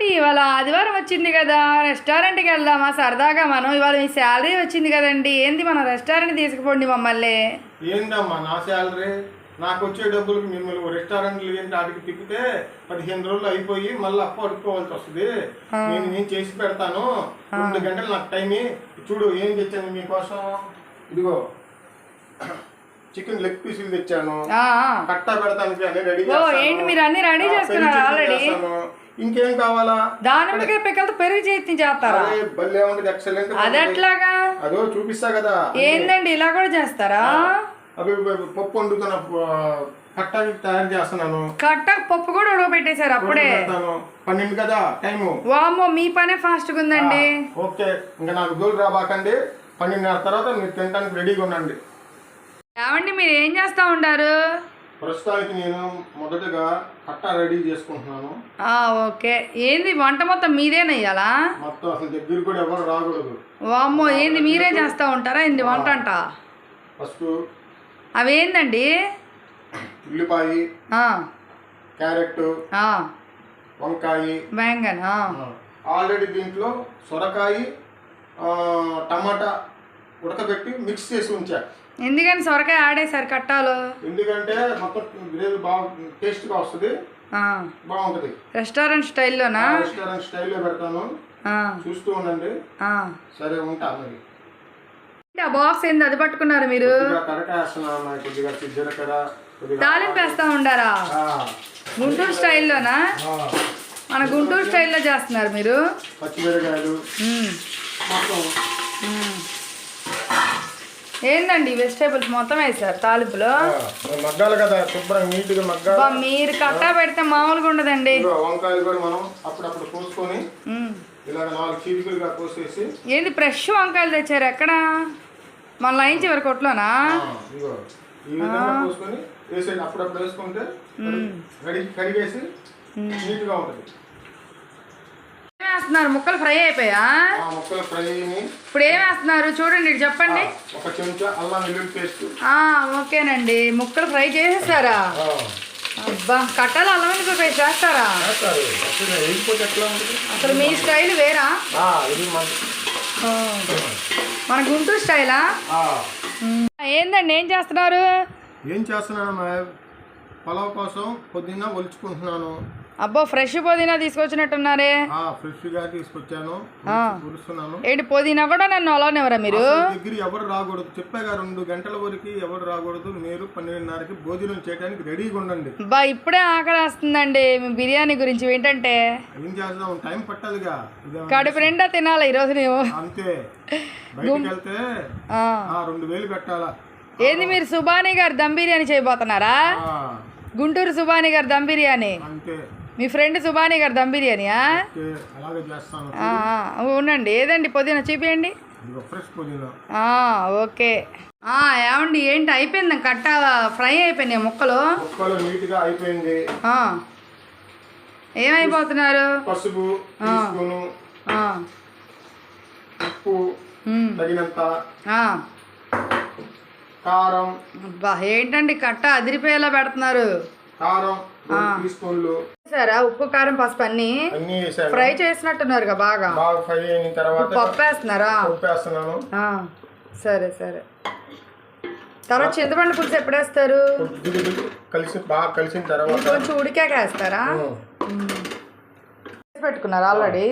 ఏమండి ఇవాళ ఆదివారం వచ్చింది కదా రెస్టారెంట్కి వెళ్దామా? సరదాగా మనం ఇవాళ మీ శాలరీ వచ్చింది కదండి. ఏంది మన రెస్టారెంట్ తీసుకుపోండి మమ్మల్ని? ఏందమ్మా నా శాలరీ? నాకు వచ్చే డబ్బులకు మిమ్మల్ని రెస్టారెంట్లు ఏంటి ఆడికి తిప్పితే పదిహేను రోజులు అయిపోయి మళ్ళీ అప్పు అడుక్కోవాల్సి వస్తుంది. నేను నేను చేసి పెడతాను. రెండు గంటలు నాకు టైం చూడు ఏం తెచ్చాను మీకోసం? ఇదిగో చికెన్ లెగ్ పీసులు తెచ్చాను. కట్టా పెడతానికి అన్ని రెడీ ఏంటి మీరు అన్ని రెడీ చేసుకున్నారు ఆల్రెడీ? ఇంకేం కావాలా? దానిమ్మకాయ పిక్కలతో పెరుగు చేతి చేస్తారా? అదే భలే ఉంటుంది ఎక్సలెంట్ అది ఎట్లాగా అదో చూపిస్తా కదా. ఏందండి ఇలా కూడా చేస్తారా? అవి పప్పు వండుతున్న కట్టాకి తయారు చేస్తున్నాను. కట్ట పప్పు కూడా ఉడకబెట్టేశారు అప్పుడే. పన్నెండు కదా టైము. వామ్మో మీ పనే ఫాస్ట్గా ఉందండి ఓకే ఇంకా నాకు దూరం రాబాకండి. పన్నెండున్నర తర్వాత మీరు తినడానికి రెడీగా ఉండండి. ఏమండి మీరు ఏం చేస్తా ఉంటారు ప్రస్తుతానికి నేను మొదటగా కట్టా రెడీ చేసుకుంటున్నాను. ఆ, ఓకే. ఏంది వంట మొత్తం మీదేనయ్యాలా మొత్తం అసలు దగ్గర కూడా ఎవరు రాకూడదు. వామ్మో ఏంది మీరే చేస్తా ఉంటారా? ఏంది వంట అంట? ఫస్ట్ అవి ఏందండి ఉల్లిపాయ క్యారెట్ వంకాయ బెంగన్. ఆల్రెడీ దీంట్లో సొరకాయ టమాటా ఉడకబెట్టి మిక్స్ చేసి ఉంచా. ఎందుకని సొరకాయ ఆడేశారు కట్టాలు? ఎందుకంటే మొత్తం గ్రేవీ బాగా టేస్ట్గా వస్తుంది. బాగుంటుంది. రెస్టారెంట్ స్టైల్లోనా? రెస్టారెంట్ స్టైల్లో పెడతాను. చూస్తూ ఉండండి. సరే ఉంటా మరి. ఏంటి ఆ బాక్స్ ఏంది? అది పట్టుకున్నారు మీరు? తాలింపు వేస్తా ఉండారా? గుంటూరు స్టైల్లోనా? మన గుంటూరు స్టైల్లో చేస్తున్నారు మీరు. పచ్చిమిరకాయలు. ఏందండి వెజిటేబుల్స్ మొత్తం వేసారు తాలింపులో? మగ్గాలి కదా శుభ్రంగా నీట్గా మగ్గాలి. అబ్బా, మీరు కట్టా పెడితే మామూలుగా ఉండదండి. వంకాయలు కూడా మనం అప్పుడప్పుడు కోసుకొని. ఇలాగ నాలుగు చీలికలుగా కోసేసి ఏంది ఫ్రెష్ వంకాయలు తెచ్చారు ఎక్కడ? మన లైన్ చివరి కొట్లోనా? ఈ విధంగా కోసుకొని అప్పుడప్పుడు వేసుకుంటే కడిగి కడిగేసి నీట్గా ఉంటుంది. వేస్తున్నారు ముక్కలు ఫ్రై అయిపోయా ముక్కలు ఇప్పుడు ఏం వేస్తున్నారు చూడండి చెప్పండి. ఒక చెంచా అల్లం వెల్లుల్లి పేస్ట్. ఆ, ఓకేనండి. ముక్కలు ఫ్రై చేసేస్తారా అబ్బా కట్టాలి అల్లం వెల్లుల్లి పేస్ట్ చేస్తారా? అసలు మీ స్టైల్ వేరా? మన గుంటూరు స్టైలా. ఏందండి ఏం చేస్తున్నారు? ఏం చేస్తున్నాను పొలం కోసం పొద్దున్న ఒలుచుకుంటున్నాను. అబ్బో ఫ్రెష్ పుదీనా తీసుకొచ్చినట్టున్నారే. ఫ్రెష్గా తీసుకొచ్చాను. పులుస్తున్నాను ఏంటి పుదీనా కూడా నన్ను అలానేవరా మీరు? దగ్గర ఎవరు రాకూడదు. చెప్పాగా రెండు గంటల వరకు ఎవరు రాకూడదు. మీరు పన్నెండున్నరకి భోజనం చేయడానికి రెడీగా ఉండండి. బా ఇప్పుడే ఆకలి వస్తుందండి మీ బిర్యానీ గురించి ఏంటంటే? ఏం చేద్దాం? టైం పట్టాలిగా ఇదే కడుపు నిండా తినాలి ఈరోజు నువ్వు అంతే. బయటికి వెళ్తే రెండు వేలు పెట్టాలా ఏంది మీరు సుబానీ గారు దమ్ బిర్యానీ చేయబోతున్నారా? గుంటూరు సుబానీ గారు దమ్ బిర్యానీ. అంతే. మీ ఫ్రెండ్ సుబానీ గారు దమ్ బిర్యానీయా ఉండండి. ఏదండి? పుదీనా చూపియండి. ఓకే. ఏమండి ఏంటి? అయిపోయింది కట్ట ఫ్రై అయిపోయినాయి ముక్కలు. అయిపోయింది. ఏమైపోతున్నారు? పసుపు ఉప్పు తగినంత. కారం. ఏంటండి కట్ట? అదిరిపోయేలా పెడుతున్నారు. కారం సరే ఉప్పు కారం పసుపు అన్ని? ఫ్రై చేసినట్టున్నారు బాగా? బాగా ఫ్రై అయిన తర్వాత పప్పు వేస్తున్నారా వేస్తున్నాను సరే సరే. తర్వాత చింతపండు పులుసు ఎప్పుడు వేస్తారు కొద్దిగా కలిసి బాగా కలిసిన తర్వాత. కొంచెం ఉడికాక వేస్తారా? పెట్టుకున్నారు ఆల్రెడీ?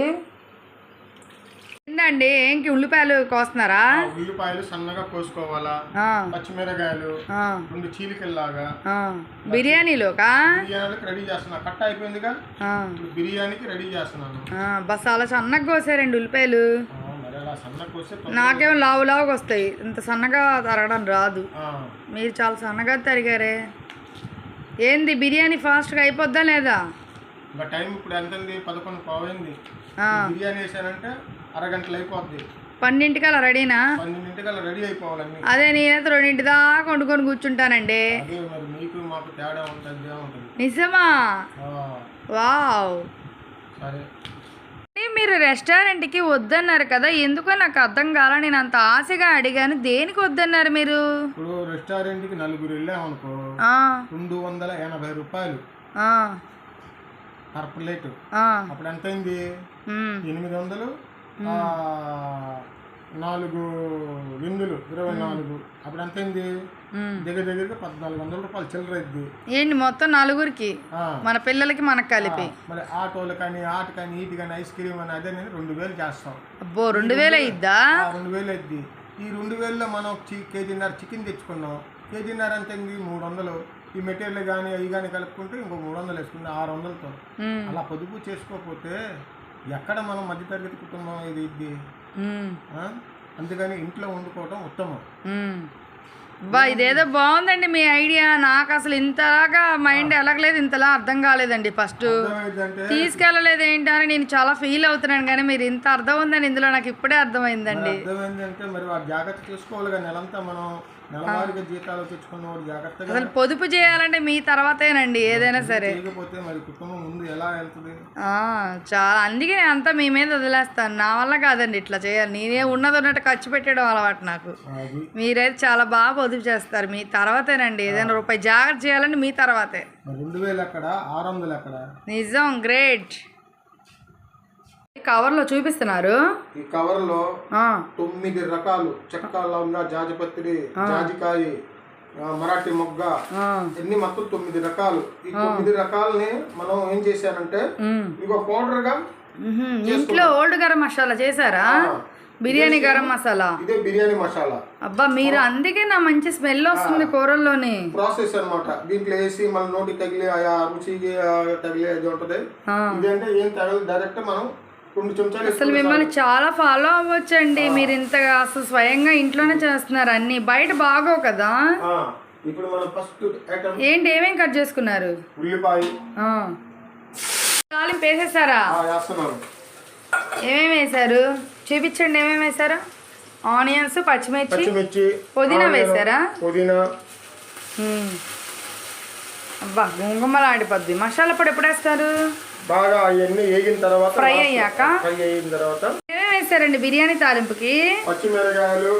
ఏందండి ఏంకి ఉల్లిపాయలు కోస్తున్నారా? ఉల్లిపాయలు సన్నగా కోసుకోవాలా? పచ్చిమిరకాయలు రెండు చీలికల్లాగా. బిర్యానీలోకా? బిర్యానీకి రెడీ చేస్తున్నా. కట్ట అయిపోయిందిగా? బిర్యానీకి రెడీ చేస్తున్నాను. బస్ అలా సన్నగా కోసారండి ఉల్లిపాయలు. నాకేమో లావు లావుగా వస్తాయి. ఇంత సన్నగా తరగడం రాదు. మీరు చాలా సన్నగా తరిగారే. ఏంది బిర్యానీ ఫాస్ట్గా అయిపోద్దా లేదా? టైం ఇప్పుడు ఎంత పదకొండు పావైంది ఆ, బిర్యానీ వేసానంటే అరగంటలు అయిపోద్ది పన్నెండుకి అలా రెడీనా? పన్నెండింటికల్లా రెడీ అయిపోవాలన్నీ. అదే నేనైతే రెండింటి దాకా వండుకొని కూర్చుంటానండి. అదే మరి మీకు మాకు తేడా ఉంటుంది ఉంటుంది? నిజమా? వావ్. సరే. మీరు రెస్టారెంట్కి వద్దన్నారు కదా ఎందుకో నాకు అర్థం కాల నేను అంత ఆశగా అడిగాను దేనికి వద్దన్నారు మీరు? ఇప్పుడు రెస్టారెంట్కి నలుగురు వెళ్ళామనుకో రెండు వందల ఎనభై రూపాయలు. Per plate. అప్పుడు ఎంత అయింది ఉమ్, ఎనిమిది వందలు? నాలుగు విందులు ఇరవై నాలుగు. అప్పుడు ఎంత అయింది. దగ్గర దగ్గరగా పద్నాలుగు వందల రూపాయలు చిల్లర అయింది ఏంటి మొత్తం నలుగురికి? మన పిల్లలకి మనకు కలిపి. మరి ఆటోలు కానీ ఆట కానీ ఈటి కానీ ఐస్ క్రీమ్ అని అదే నేను రెండు వేలు చేస్తాం. అబ్బో రెండు వేలు అయ్యిద్దా ఆ రెండు వేలు అయింది ఈ రెండు వేలలో మనం కేజీన్నర చికెన్ తెచ్చుకున్నాం. కేజీన్నర ఎంత అయింది? మూడు వందలు. ఈ మెటీరియల్ కానీ అవి కానీ కలుపుకుంటే ఇంకో మూడు వందలు వేసుకుంది ఆరు వందలతో. అలా పొదుపు చేసుకోకపోతే ఎక్కడ మనం మధ్యతరగతి కుటుంబం ఇది ఇది? అందుకని ఇంట్లో వండుకోవటం ఉత్తమం. బా ఇదేదో బాగుందండి మీ ఐడియా. నాకు అసలు ఇంతలాగా మైండ్ ఎలాగలేదు ఇంతలా అర్థం కాలేదండి ఫస్ట్. తీసుకెళ్ళలేదు ఏంటి అని నేను చాలా ఫీల్ అవుతున్నాను కానీ మీరు ఇంత అర్థం ఉందని ఇందులో నాకు ఇప్పుడే అర్థమైందండి. అర్థమైందంటే మరి జాగ్రత్త చూసుకోవాలి కదా నెలంతా మనం నెలవారీగా జీతాలు తెచ్చుకున్నవాడు జాగ్రత్తగా అసలు పొదుపు చేయాలంటే మీ తర్వాతేనండి ఏదైనా సరే. చేయకపోతే మరి కుటుంబం ముందు ఎలా వెళ్తుంది? ఆ, చాలా అందుకే అంతా మీ మీద వదిలేస్తాను. నా వల్ల కాదండి ఇట్లా చేయాలి. నేనే ఉన్నది ఉన్నట్టు ఖర్చు పెట్టడం అలవాటు నాకు. మీరైతే చాలా బాగా పొదుపు చేస్తారు. మీ తర్వాతేనండి ఏదైనా రూపాయి జాగ్రత్త చేయాలంటే మీ తర్వాతే. మరి రెండు వేలు ఎక్కడ? ఆరు వందలు ఎక్కడ? నిజం గ్రేట్. కవర్లో చూపిస్తున్నారు. ఈ కవర్లో ఆ, తొమ్మిది రకాలు చెక్క లవంగా జాజిపత్రి జాజికాయ మరాఠీ మొగ్గ ఆ, ఎన్ని మొత్తం తొమ్మిది రకాలు. ఈ తొమ్మిది రకాలని మనం ఏం చేశారంటే ఉమ్. ఇగో పౌడర్గా. ఇంట్లో ఓల్డ్ గరం మసాలా చేశారా? బిర్యానీ గరం మసాలా? ఇదే బిర్యానీ మసాలా. అబ్బా మీరు అందుకే నా మంచి స్మెల్ వస్తుంది కూరల్లోని. ప్రాసెస్ అన్నమాట. దీంట్లో వేసి మన నోటికి తగిలి ఆ రుచికి తగిలి అది ఉంటది. ఇదంటే ఏం తగలి డైరెక్ట్ మనం రెండు చెంచాలు అసలు మిమ్మల్ని చాలా ఫాలో అవ్వచ్చండి. మీరు ఇంతగా అసలు స్వయంగా ఇంట్లోనే చేస్తున్నారు. అన్ని బయట బాగోవు కదా. ఆ, ఇప్పుడు మనం ఫస్ట్ ఐటమ్ ఏంటి? ఏమేం కట్ చేసుకున్నారు? ఉల్లిపాయ. తాలింపు వేసేసారా? ఏమేమి వేశారు? చూపించండి ఏమేమి వేశారు? ఆనియన్స్ పచ్చిమిర్చి పచ్చిమిర్చి పుదీనా వేశారా? పుదీనా. అబ్బా గుంగుమలాడిపోద్ది మసాలా పొడి ఎప్పుడు వేస్తారు? బాగా అవన్నీ వేగిన తర్వాత ఫ్రై అయ్యాక? ఫ్రై అయిన తర్వాత ఏమేమి వేస్తారండి బిర్యానీ తాలింపుకి? పచ్చిమిరకాయలు.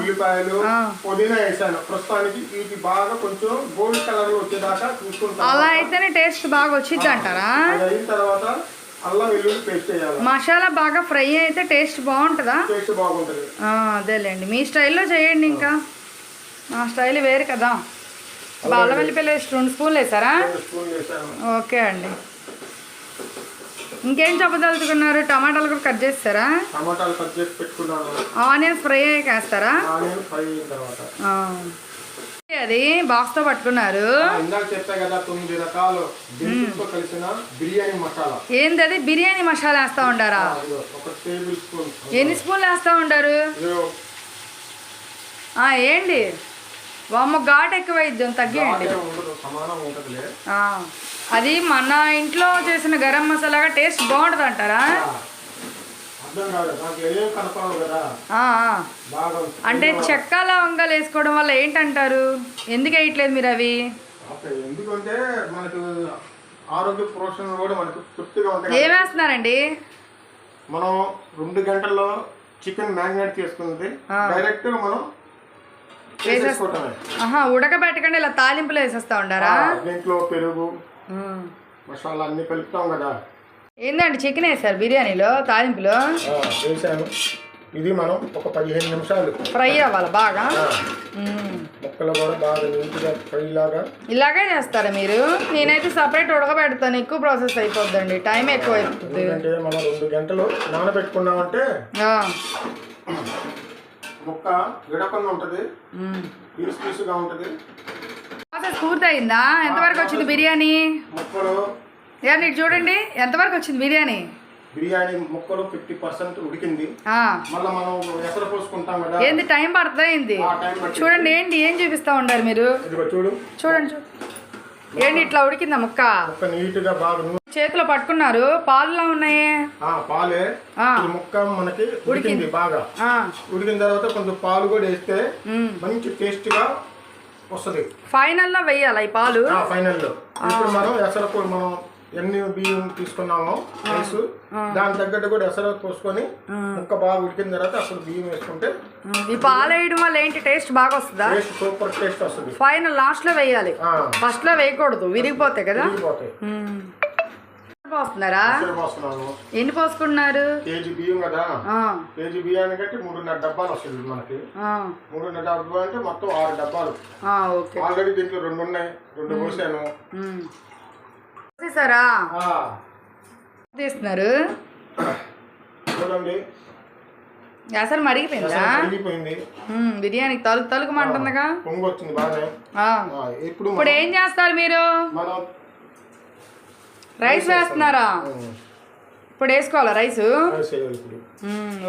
ఉల్లిపాయలు. పుదీనా వేసాను. ప్రస్తుతానికి వీటి బాగా కొంచెం గోల్డ్ కలర్లో వచ్చేదాకా చూసుకుంటాను. అలా అయితేనే టేస్ట్ బాగా వచ్చింది అంటారా? అయిన తర్వాత అల్లం వెల్లుల్లి పేస్ట్ వేయాలి మసాలా బాగా ఫ్రై అయితే టేస్ట్ బాగుంటుందా? టేస్ట్ బాగుంటుంది. అదేలేండి. మీ స్టైల్లో చేయండి ఇంకా. మా స్టైల్ వేరు కదా. బాల వెల్లిపల్లి రెండు స్పూన్లు వేసారా? ఓకే అండి. ఇంకేం చెప్పదలుచుకున్నారు? టమాటాలు కూడా కట్ చేస్తారా? టమాటాలు కట్ చేసి పెట్టుకున్నాను. ఆనియన్స్ ఫ్రై అయ్యాక వేస్తారా ఆనియన్ ఫ్రై అయిన తర్వాత. అది బాక్స్తో పట్టుకున్నారు. ఆ, ఇందాక చెప్పా కదా తొమ్మిది రకాలు. దినుసులతో కలిసిన బిర్యానీ మసాలా. ఏంది అది? బిర్యానీ మసాలా వేస్తూ ఇదిగో ఒక టేబుల్ స్పూన్. ఎన్ని స్పూన్లు వేస్తూ ఉంటారు ఆ, ఏంటి? వామ్మ ఘాట్ ఎక్కువ ఇద్దాం తగ్గియండి అది మన ఇంట్లో చేసిన గరం మసాలాగా టేస్ట్ బాగుంటుంది అంటారా అంటే చెక్క లవంగాలు వేసుకోవడం వల్ల ఏంటంటారు? ఎందుకు వేయట్లేదు మీరు అవి? ఓకే ఎందుకంటే మనకు ఆరోగ్య పోషణ కూడా మనకు తృప్తిగా ఉంటాయి ఏం వేస్తున్నారండి? మనం రెండు గంటల్లో చికెన్ మ్యారినేట్ చేసుకున్నది. డైరెక్ట్ మనం ఆహా ఉడకబెట్టకండి ఇలా తాలింపులు వేసేస్తా ఉండారా? దీంట్లో పెరుగు. మసాలా అన్ని కలుపుతాం కదా ఏందండి చికెన్ వేసారు బిర్యానీలో తాలింపులో? వేసాను ఇది మనం ఒక పదిహేను నిమిషాలు. ఫ్రై అవ్వాలి బాగా. ముక్కలు కూడా బాగా నీట్గా ఫ్రై లాగా. ఇలాగే చేస్తారా మీరు? నేనైతే సపరేట్ ఉడకబెడతాను ఎక్కువ ప్రాసెస్ అయిపోద్దండి. టైం ఎక్కువ అయిపోతుంది ఎందుకంటే మనం రెండు గంటలు నానబెట్టుకున్నామంటే. ముక్క విడకుండా ఉంటుంది. పీస్ పీసుగా ఉంటుంది. ప్రాసెస్ పూర్తయిందా? ఎంతవరకు వచ్చింది బిర్యానీ? ముక్కలు ఇటు చూడండి ఎంతవరకు వచ్చింది బిర్యానీ? బిర్యానీ ముక్కలు ఫిఫ్టీ పర్సెంట్ ఉడికింది. మళ్ళీ మనం ఎసరు పోసుకుంటాం కదా. ఏంది టైం పడుతుందా ఏంది. చూడండి ఏంటి ఏం చూపిస్తా ఉండారు మీరు? చూడు. చూడండి చూ ఏంటి ఇట్లా ఉడికిందా ముక్క? ముక్క నీట్గా బాగా చేతిలో పట్టుకున్నారు. పాలులా ఉన్నాయి? పాలే. ముక్క మనకి ఉడికింది బాగా. ఉడికిన తర్వాత కొంచెం పాలు కూడా వేస్తే. మంచి టేస్ట్గా వస్తుంది. ఫైనల్లో వెయ్యాలి ఈ పాలు? ఆ ఫైనల్లో. ఇప్పుడు మనం ఎసరపు మనం ఎన్ని బియ్యం తీసుకున్నామో రైస్ దాని తగ్గట్టు కూడా ఎసర పోసుకొని ముక్క బాగా ఉడికిన తర్వాత అప్పుడు బియ్యం వేసుకుంటే ఈ పాలు వేయడం వల్ల ఏంటి? టేస్ట్ బాగా వస్తుందా? టేస్ట్ సూపర్ టేస్ట్ వస్తుంది. ఫైనల్ లాస్ట్లో వేయాలి. ఫస్ట్లో వేయకూడదు. విరిగిపోతాయి కదా? మ్మ్. పోస్తున్నారా? ఎన్ని పోసుకుంటున్నారు కేజీ బియ్యం కదా. కేజీ బియ్యానికి అంటే మూడున్నర డబ్బాలు వస్తుంది మనకి. మూడున్నర డబ్బాలు అంటే మొత్తం ఆరు డబ్బాలు. ఆల్రెడీ దీంట్లో రెండు ఉన్నాయి. రెండు పోసాను. ఆ, తీస్తున్నారు చూడండి. అసలు మరిగిపోయిందా? అరిగిపోయింది ఉమ్, బిర్యానీ తలుకు తలుకు మంటుందిగా పొంగు వచ్చింది. ఆ, ఇప్పుడు ఇప్పుడు ఏం చేస్తారు మీరు? మనం రైస్ వేస్తున్నారా? ఇప్పుడు వేసుకోవాలా రైస్?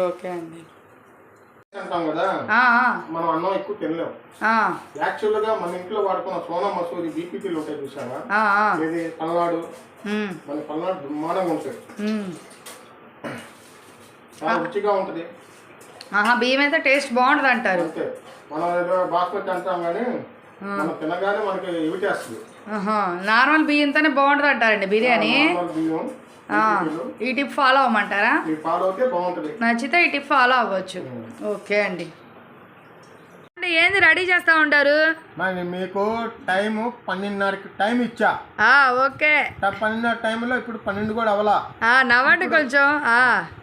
ఓకే అండి. అంటాం కదా? మనం అన్నం ఎక్కువ తినలేం. ఆ, యాక్చువల్గా మన ఇంట్లో వాడుకున్న సోనా మసూరి బీపీటీలు ఉంటాయి చూసావా. ఇది పల్నాడు. మన పల్నాడు బ్రహ్మాండంగా ఉంటాయి. ఉమ్. చాలా రుచిగా ఉంటుంది. బియ్యం అయితే టేస్ట్ బాగుంటుంది అంటారు మనం బాస్మతి అంటాం కానీ నార్మల్ బియ్యంతోనే బాగుంటుంది అంటారండి బిర్యానీ. ఈ టిప్ ఫాలో అవ్వమంటారా? నచ్చితే ఈ టిప్ ఫాలో అవ్వచ్చు. ఓకే అండి. అంటే ఏంది రెడీ చేస్తూ ఉంటారు? మీకు టైం పన్నెండున్నరకి టైం ఇచ్చా. ఓకే. పన్నెండున్నర టైంలో ఇప్పుడు పన్నెండు కూడా అవలా నవ్వండి కొంచెం.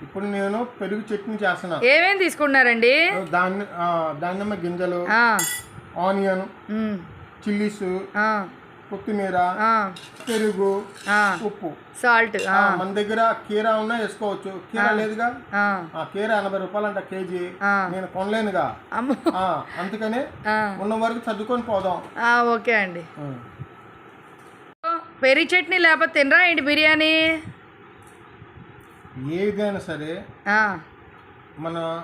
ఇప్పుడు నేను పెరుగు చట్నీ చేస్తున్నా. ఏమేం తీసుకున్నారండి దాన్ని దానిమ్మ గింజలు ఆనియన్ చిల్లీస్ కొత్తిమీర పెరుగు ఉప్పు. సాల్ట్ మన దగ్గర కీరా ఉన్నా వేసుకోవచ్చు. కీరా లేదుగా? ఆ, కీరా ఎనభై రూపాయలు అంట కేజీ. నేను కొనలేనుగా. అందుకని ఉన్న వరకు సర్దుకొని పోదాం. ఓకే అండి. పెరి చట్నీ లేకపోతే తినరా ఏంటి బిర్యానీ? ఏదైనా సరే మన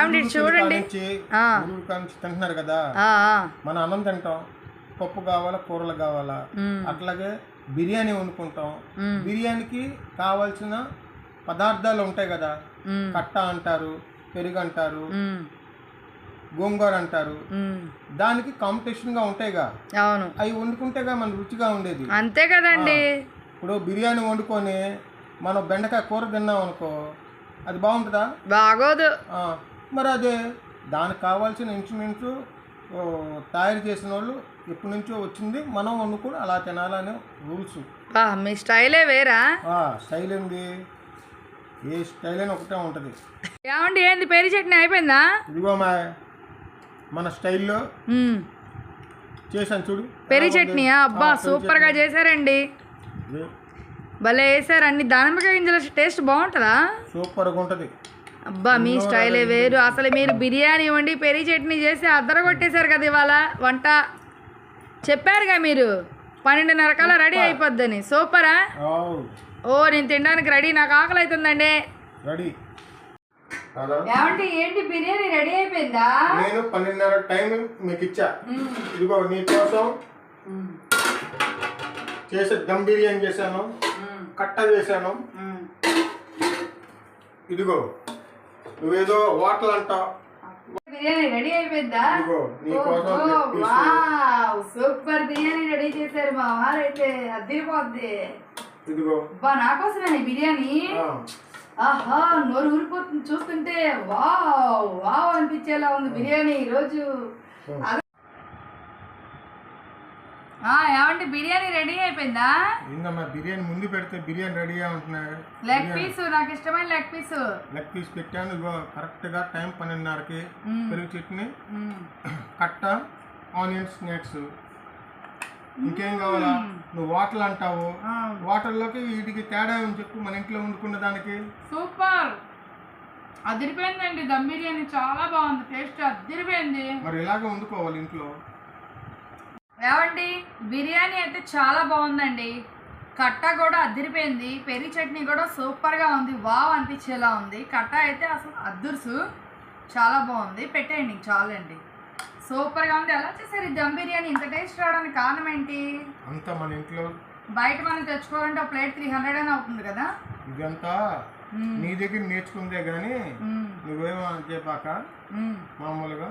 ఏమండి చూడండి. తింటున్నారు కదా. మన అన్నం తింటాం పప్పు కావాలా కూరలు కావాలా. అట్లాగే బిర్యానీ వండుకుంటాం. బిర్యానీకి కావాల్సిన పదార్థాలు ఉంటాయి కదా. కట్ట అంటారు పెరుగు అంటారు గోంగూర అంటారు. దానికి కాంపిటీషన్గా ఉంటాయిగా. అవును. అవి వండుకుంటేగా మన రుచిగా ఉండేది. అంతే కదండి. ఇప్పుడు బిర్యానీ వండుకొని మనం బెండకాయ కూర తిన్నాం అనుకో అది బాగుంటుందా? బాగోదు. మరి అదే దానికి కావాల్సిన ఇన్స్ట్రుమెంట్స్ తయారు చేసిన వాళ్ళు ఎప్పటి నుంచో వచ్చింది. మనం వండుకొని అలా తినాలనే రూల్స్. మీ స్టైలే వేరా? స్టైల్ ఏంది? ఏ స్టైల్ అయినా ఒకటే ఉంటుంది. ఏమండి ఏంది? పెరి చట్నీ అయిపోయిందా? ఇదిగో మా మన స్టైల్లో చేశాను చూడు. పెరి చట్నీయా? అబ్బా సూపర్గా చేశారండి. భలే వేసారు అన్ని దానిమ్మకాయ గింజల టేస్ట్ బాగుంటుందా? సూపర్గా ఉంటుంది. అబ్బా మీ స్టైలే వేరు. అసలు మీరు బిర్యానీ వండి పెరి చట్నీ చేసి అద్దర కొట్టేశారు కదా ఇవాళ వంట. చెప్పారుగా మీరు? పన్నెండున్నర కల్లా రెడీ అయిపోద్దని. సూపరా? ఓ నేను తినడానికి రెడీ. నాకు ఆకలి అవుతుందండి రెడీ ఏమంటే ఏంటి బిర్యానీ రెడీ అయిపోయిందా? నేను పన్నెండున్నర టైం మీకు ఇచ్చా. ఇదిగో నీ కోసం చేసే దమ్ బిర్యానీ చేశాను. కట్ట చేశాను. ఇదిగో. నువ్వేదో హోటల్ అంటావు బిర్యానీ రెడీ అయిపోయిందా? సూపర్ బిర్యానీ రెడీ చేశారు మా వారైతే అదిరిపోద్ది. ఇదిగో. అబ్బా నా కోసమే బిర్యానీ? ఆహా నోరు ఊరిపోతుంది చూస్తుంటే వావ్ వావ్ అనిపించేలా ఉంది బిర్యానీ ఈరోజు. ఏమండి బిర్యానీ రెడీ అయిపోయిందా? ఏందమ్మా బిర్యానీ ముందు పెడితే బిర్యానీ రెడీగా ఉంటున్నాయి లెగ్ పీస్ నాకు ఇష్టమైన లెగ్ పీస్ లెగ్ పీస్ పెట్టాను ఇదిగో కరెక్ట్గా టైం పన్నెండున్నరకి పెరుగు చట్నీ కట్ట ఆనియన్ స్నాక్స్. ఇంకేం కావాలా? నువ్వు వాటర్ అంటావు. వాటర్లోకి వీటికి తేడా అని చెప్పు మన ఇంట్లో వండుకున్న దానికి. సూపర్. అదిరిపోయిందండి దమ్ బిర్యానీ చాలా బాగుంది టేస్ట్ అదిరిపోయింది. మరి ఇలాగే వండుకోవాలి ఇంట్లో? ఏమండి? బిర్యానీ అయితే చాలా బాగుందండి. కట్ట కూడా అదిరిపోయింది. పెరి చట్నీ కూడా సూపర్గా ఉంది. వావ్ అనిపించేలా ఉంది. కట్ట అయితే అసలు అద్దుర్సు. చాలా బాగుంది. పెట్టేయండి చాలండి. సూపర్గా ఉంది. ఎలా చేశారు ఈ దమ్ బిర్యానీ? ఇంత టేస్ట్ రావడానికి కారణం ఏంటి? అంతా మన ఇంట్లో బయట మనం తెచ్చుకోవాలంటే ఒక ప్లేట్ త్రీ హండ్రెడ్ అయినా అవుతుంది కదా? ఇదంతా. నీ దగ్గర నేర్చుకుందే కానీ. నువ్వేమో చెప్పాక మ్మ్. మామూలుగా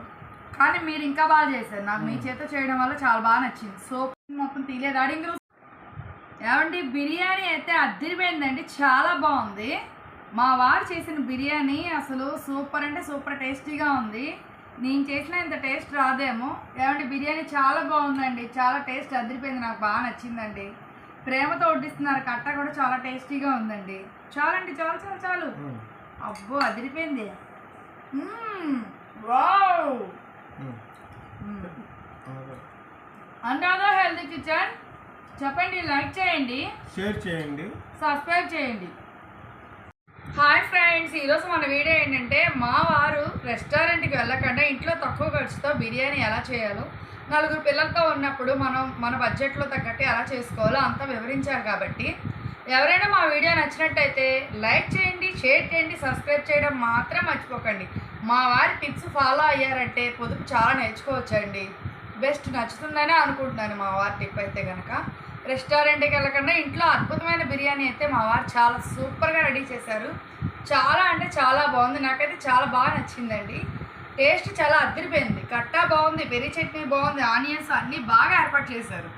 కానీ మీరు ఇంకా బాగా చేశారు. నాకు మీ చేత చేయడం వల్ల చాలా బాగా నచ్చింది. సోప్ మొత్తం తీయలేదు అడిగి ఏమండి బిర్యానీ అయితే అద్దరిపోయిందండి. చాలా బాగుంది. మా వారు చేసిన బిర్యానీ అసలు సూపర్ అంటే సూపర్ టేస్టీగా ఉంది. నేను చేసిన ఇంత టేస్ట్ రాదేమో. ఏమండి బిర్యానీ చాలా బాగుందండి. చాలా టేస్ట్ అదిరిపోయింది నాకు బాగా నచ్చిందండి. ప్రేమతో వడ్డిస్తున్నారు. కట్ట కూడా చాలా టేస్టీగా ఉందండి. చాలండి చాలు చాలు చాలు. అబ్బో అదిరిపోయింది. వావ్. అనురాధ హెల్తీ కిచెన్ చెప్పండి లైక్ చేయండి. షేర్ చేయండి. సబ్స్క్రైబ్ చేయండి. హాయ్ ఫ్రెండ్స్ ఈరోజు మన వీడియో ఏంటంటే మా వారు రెస్టారెంట్కి వెళ్ళకుండా ఇంట్లో తక్కువ ఖర్చుతో బిర్యానీ ఎలా చేయాలో నలుగురు పిల్లలతో ఉన్నప్పుడు మనం మన బడ్జెట్లో తగ్గట్టు ఎలా చేసుకోవాలో అంతా వివరించారు కాబట్టి ఎవరైనా మా వీడియో నచ్చినట్టయితే లైక్ చేయండి షేర్ చేయండి సబ్స్క్రైబ్ చేయడం మాత్రం మర్చిపోకండి. మా వారి టిప్స్ ఫాలో అయ్యారంటే పొదుపు చాలా నేర్చుకోవచ్చండి. బెస్ట్ నచ్చుతుందనే అనుకుంటున్నాను మా వారి టిప్ అయితే కనుక రెస్టారెంట్కి వెళ్ళకుండా ఇంట్లో అద్భుతమైన బిర్యానీ అయితే మా వారు చాలా సూపర్గా రెడీ చేశారు. చాలా అంటే చాలా బాగుంది. నాకైతే చాలా బాగా నచ్చిందండి. టేస్ట్ చాలా అదిరిపోయింది. కట్టా బాగుంది పెరి చట్నీ బాగుంది ఆనియన్స్ అన్నీ బాగా ఏర్పాటు చేశారు.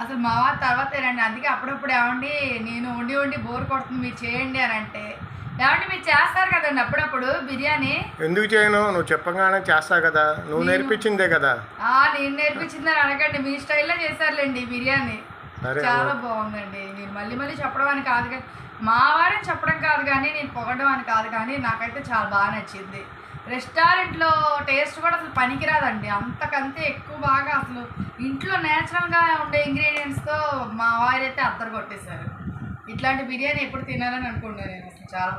అసలు మా వారి తర్వాత రండి. అందుకే అప్పుడప్పుడు ఏమండి నేను వండి వండి బోర్ కొడుతుంది మీరు చేయండి అని అంటే ఏమండి మీరు చేస్తారు కదండి అప్పుడప్పుడు బిర్యానీ? ఎందుకు చేయను? నువ్వు చెప్పగానే చేస్తా కదా. నువ్వు నేర్పించిందే కదా. ఆ నేను నేర్పించిందని అడగండి. మీ స్టైల్లో చేశారులేండి బిర్యానీ. చాలా బాగుందండి. నేను మళ్ళీ మళ్ళీ చెప్పడం అని కాదు కానీ మా వారిని చెప్పడం కాదు కానీ నేను పొగడం అని కాదు కానీ నాకైతే చాలా బాగా నచ్చింది. రెస్టారెంట్లో టేస్ట్ కూడా అసలు పనికిరాదండి. అంతకంతే ఎక్కువ బాగా అసలు ఇంట్లో నేచురల్గా ఉండే ఇంగ్రీడియంట్స్తో మా వారైతే అద్దరు కొట్టేశారు. ఇట్లాంటి బిర్యానీ ఎప్పుడు తినాలని అనుకుంటున్నాను నేను అసలు చాలా